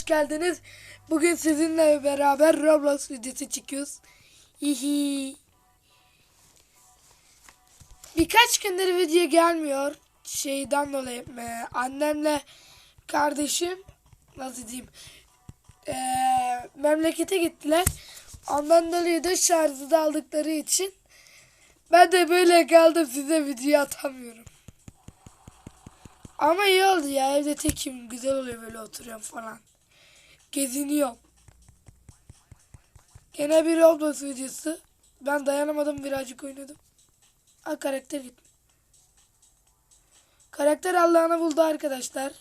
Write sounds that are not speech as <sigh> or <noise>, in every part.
hoş geldiniz. Bugün sizinle beraber Roblox videosu çekiyoruz. Hihi. Birkaç gündür video gelmiyor. Şeyden dolayı e, annemle kardeşim nasıl diyeyim e, memlekete gittiler. Ondan dolayı da şarjı da aldıkları için ben de böyle kaldım size video atamıyorum. Ama iyi oldu ya evde tekim güzel oluyor böyle oturuyorum falan. Geziniyorum. Gene bir Roblox videosu. Ben dayanamadım birazcık oynadım. Ha karakter gitti. Karakter Allah'ını buldu arkadaşlar.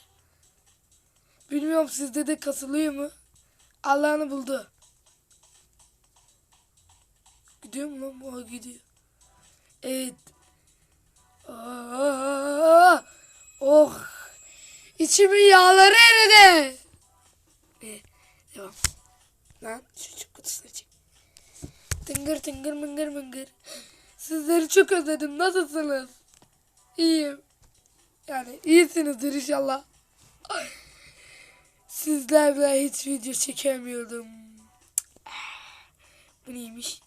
Bilmiyorum sizde de kasılıyor mu? Allah'ını buldu. Gidiyor mu lan? Ha, gidiyor. Evet. Aa, oh. İçimin yağları eridi. Devam. Lan şu çöp kutusunu çek. Tıngır tıngır mıngır mıngır. Sizleri çok özledim. Nasılsınız? İyiyim. Yani iyisinizdir inşallah. Sizlerle hiç video çekemiyordum. Bu neymiş?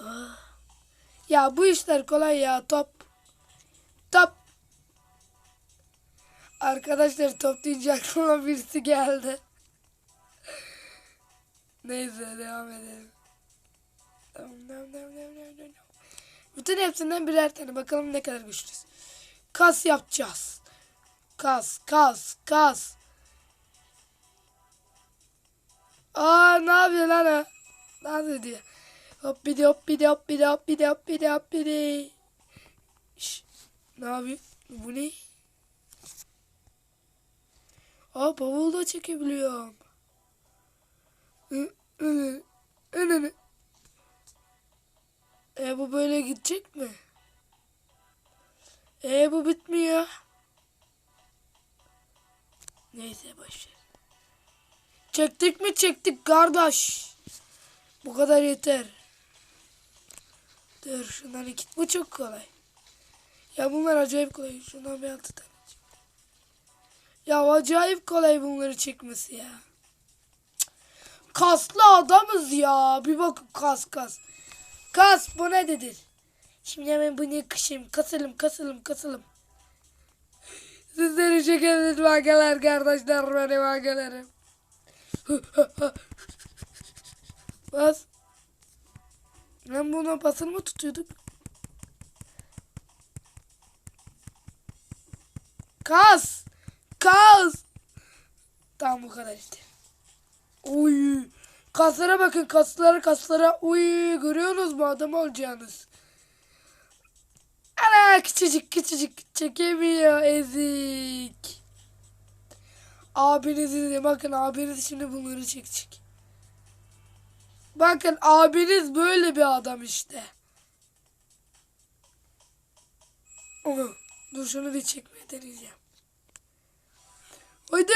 Ah. Ya bu işler kolay ya top. Top. Arkadaşlar top deyince <laughs> aklıma birisi geldi. Neyse devam edelim. Devam, devam, devam, devam, devam. Bütün hepsinden birer tane. Bakalım ne kadar güçlüyüz. Kas yapacağız. Kas, kas, kas. Aa ne yapıyor lan o? Ne yapıyor? Hop bir de hop bir de hop bir de hop bir de hop bir de hop bir de. Şş, ne yapıyor? Bu ne? Aa bavul da çekebiliyorum. E bu böyle gidecek mi? E bu bitmiyor. Neyse boşver. Çektik mi çektik kardeş. Bu kadar yeter. Dur şundan iki. Bu çok kolay. Ya bunlar acayip kolay. Şundan bir altı tane. Ya acayip kolay bunları çekmesi ya. Kaslı adamız ya. Bir bakın kas kas. Kas bu ne dedir? Şimdi hemen bunu kışayım. Kasılım kasılım kasılım. Sizleri çekelim vakalar kardeşler benim vakalarım. <laughs> Bas. Lan buna basılı mı tutuyorduk? Kas. Kas. Tamam bu kadar işte. Oy. Kaslara bakın kaslara kaslara. Uy görüyorsunuz mu adam olacağınız. Ana küçücük küçücük çekemiyor ezik. Abinizi de bakın abiniz şimdi bunları çekecek. Bakın abiniz böyle bir adam işte. Onu dur şunu bir çekmeye deneyeceğim. Haydi.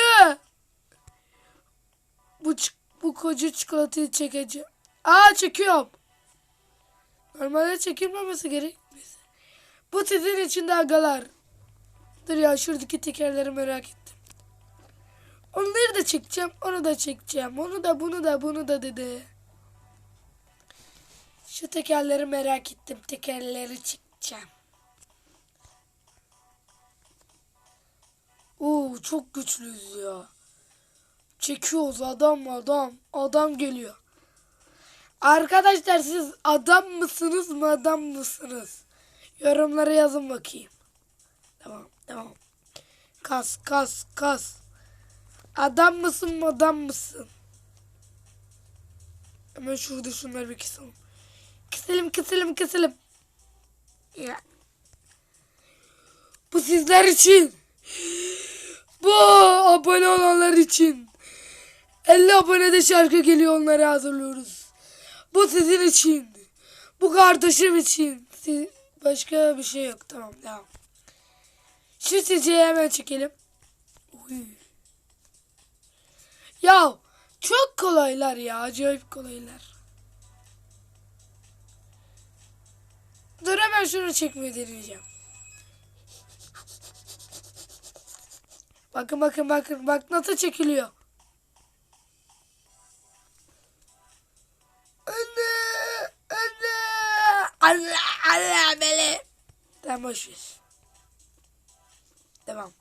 Bu bu koca çikolatayı çekeceğim. Aa çekiyorum. Normalde çekilmemesi gerek. Bu sizin için de agalar. Dur ya şuradaki tekerleri merak ettim. Onları da çekeceğim. Onu da çekeceğim. Onu da bunu da bunu da dedi. Şu tekerleri merak ettim. Tekerleri çekeceğim. Oo çok güçlüyüz ya. Çekiyoruz adam adam. Adam geliyor. Arkadaşlar siz adam mısınız mı adam mısınız? Yorumlara yazın bakayım. Tamam tamam. Kas kas kas. Adam mısın adam mısın? Hemen şurada şunları bir keselim. Keselim keselim keselim. Ya. Bu sizler için. Bu abone olanlar için. 50 abonede şarkı geliyor onları hazırlıyoruz. Bu sizin için. Bu kardeşim için. Başka bir şey yok. Tamam devam. Şu çiçeği hemen çekelim. Uy. Ya çok kolaylar ya. Acayip kolaylar. Dur hemen şunu çekmeyi deneyeceğim. Bakın bakın bakın bak nasıl çekiliyor. Tamam boş. Devam.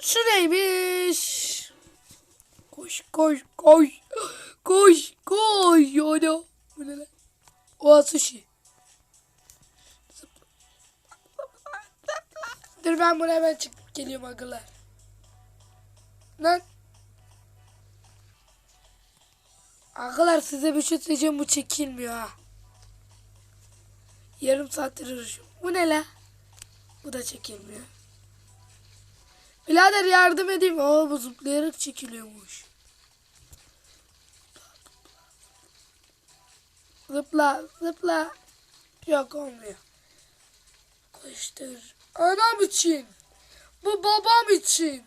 Şu neymiş? Koş koş koş. Koş koş. Ana. Bu ne lan? O sushi. Dur ben buraya hemen çıkıp geliyorum akıllar. Lan. Arkadaşlar size bir şey söyleyeceğim bu çekilmiyor ha. Yarım saattir uğraşıyorum. Bu ne la? Bu da çekilmiyor. Birader yardım edeyim. Oo bu zıplayarak çekiliyormuş. Zıpla zıpla. Yok olmuyor. Koştur. Anam için. Bu babam için.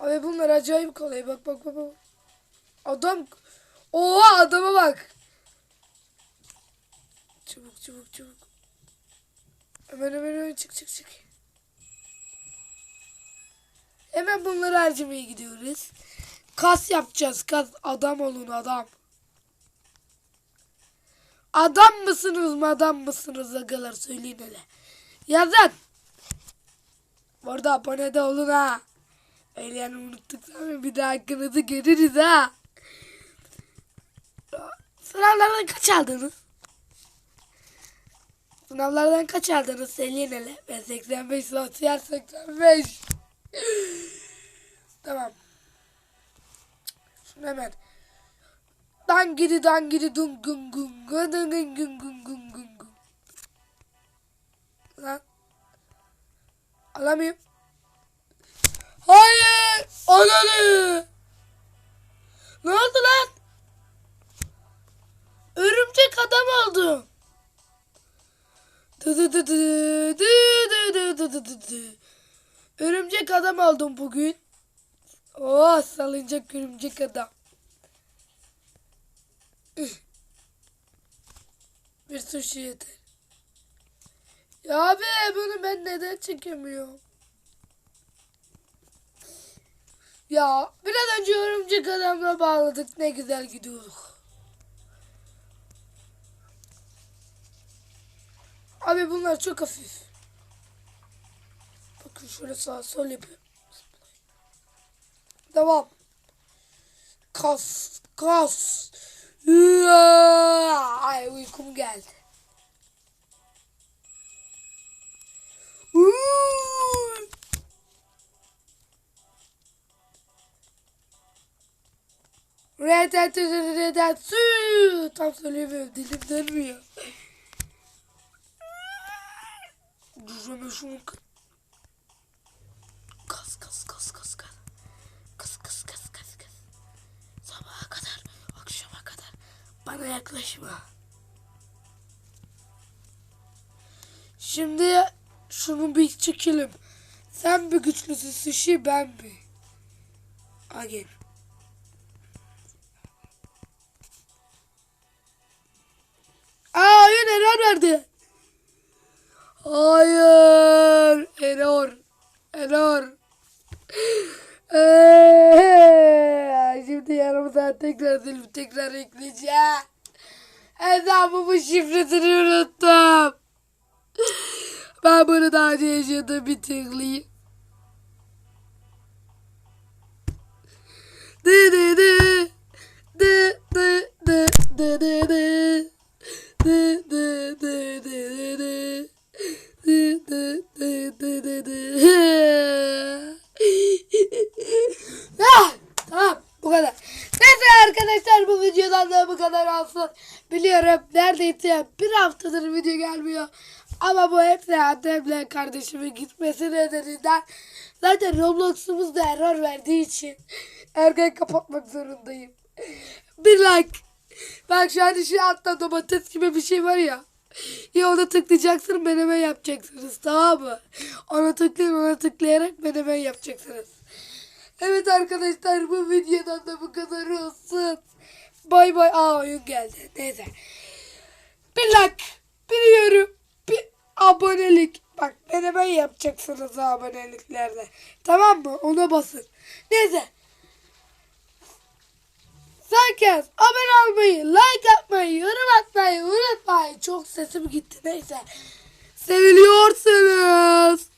Abi bunlar acayip kolay. Bak bak bak. bak. Adam. Oha adama bak. Çabuk çabuk çabuk. Hemen hemen hemen çık çık çık. Hemen bunları harcamaya gidiyoruz. Kas yapacağız. Kas. Adam olun adam. Adam mısınız mı adam mısınız agalar söyleyin hele. Yazın. Bu arada abone de olun ha. Öyle yani unuttuk bir daha hakkınızı görürüz ha. Sınavlardan kaç aldınız? Sınavlardan kaç aldınız söyleyin hele. Ben 85 sosyal 85. tamam. Şunu hemen. Dangidi dangidi dun gun gun gun gun gun gun gun gun gun gun. Lan. Alamıyorum. Hayır. Ananı. Ne oldu lan? Örümcek adam oldum. Örümcek adam aldım bugün. Oh salınacak örümcek adam. Bir sushi yeter. Ya abi bunu ben neden çekemiyorum? Ya biraz önce örümcek adamla bağladık ne güzel gidiyorduk. Abi bunlar çok hafif. Bakın şöyle sağ sol yapıyorum. Devam. Kas, kas. Ay uykum geldi. Red Dead Red Dead. Tam söyleyemiyorum dilim dönmüyor. Römer Schumacher. Kas kas kas kas kas. Kas kas kas kas kas. Sabaha kadar, akşama kadar bana yaklaşma. Şimdi şunu bir çekelim. Sen bir güçlüsün sushi ben mi? Again. Aa oyun error verdi. Hayır. Error. Error. <gasps> Eee, Şimdi yarım saat tekrar silip tekrar ekleyeceğim. Hesabımın şifresini unuttum. <gasps> Ben bunu daha önce yaşadım bir tıklayayım. Dı dı dı. Dı dı dı dı dı dı. Dı dı dı dı dı dı. Ah, Tamam bu kadar. Neyse arkadaşlar bu videodan da bu kadar olsun. Biliyorum neredeyse bir haftadır video gelmiyor. Ama bu hepsi annemle kardeşimin gitmesi nedeninden zaten Roblox'umuz da error verdiği için erken kapatmak zorundayım. Bir like. Bak şu an şu altta domates gibi bir şey var ya. Ya ona tıklayacaksın menemen yapacaksınız tamam mı? Ona tıklayın ona tıklayarak menemen yapacaksınız. Evet arkadaşlar bu videodan da bu kadar olsun. Bay bay. Aa oyun geldi. Neyse. Bir like. Bir yorum. Bir abonelik. Bak menemen yapacaksınız aboneliklerde. Tamam mı? Ona basın. Neyse. Herkes abone olmayı, like atmayı, yorum atmayı unutmayın. Çok sesim gitti neyse. Seviliyorsunuz.